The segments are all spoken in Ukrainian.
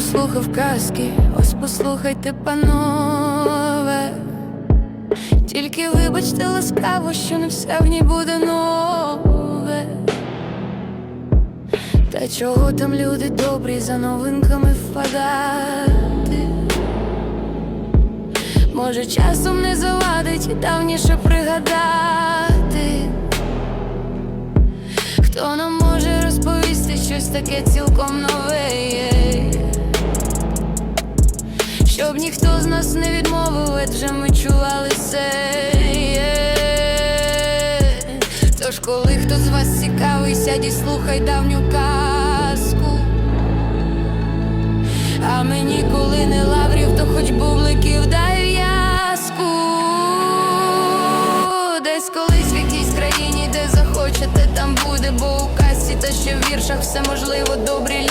послухав казки, ось послухайте, панове. Тільки вибачте ласкаво, що не все в ній буде нове. Та чого там люди добрі за новинками впадати? Може, часом не завадить давніше пригадати. Хто нам може розповісти щось таке цілком нове? Щоб ніхто з нас не відмовив, адже ми чували це. Тож, коли хто з вас цікавий, сядь і слухай давню казку. А мені, коли не лаврів, то хоч бубликів дай в'язку. Десь колись в якійсь країні, де захочете, там буде, бо у касі та ще в віршах все можливо, добрі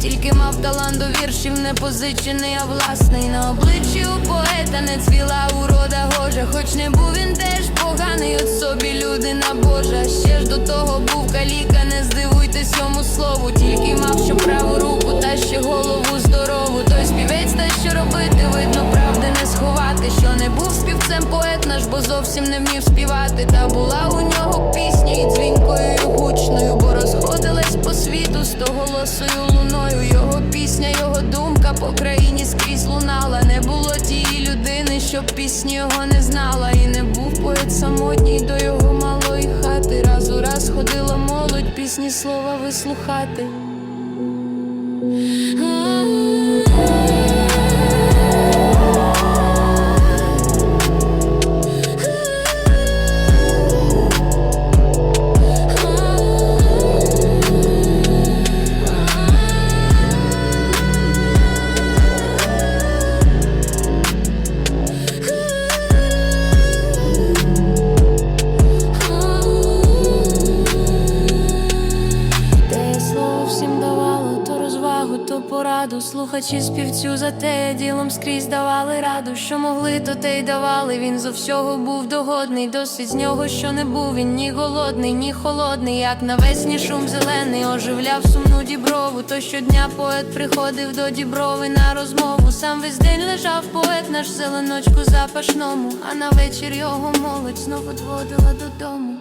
тільки мав талант до віршів, не позичений, а власний. На обличчі у поета не цвіла урода гожа, хоч не був він теж поганий, от собі людина Божа. Ще ж до того був каліка, не здивуйтесь йому слову, тільки мав що праву руку, та ще голову здорову. Той співець та що робити, видно, правди не сховати. Що не був співцем поет наш, бо зовсім не вмів співати. Та була у нього пісня і дзвінкою, по країні скрізь лунала. Не було тієї людини, що пісні його не знала. І не був поет самотній до його малої хати. Раз у раз ходила молодь, пісні слова вислухати. Слухачі співцю за те ділом скрізь давали раду, що могли, то те й давали. Він зо всього був догодний, досить з нього, що не був він ні голодний, ні холодний, як навесні шум зелений, оживляв сумну діброву. То щодня поет приходив до діброви на розмову. Сам весь день лежав поет наш зеленочку запашному, а на вечір його молодь знов одводила додому.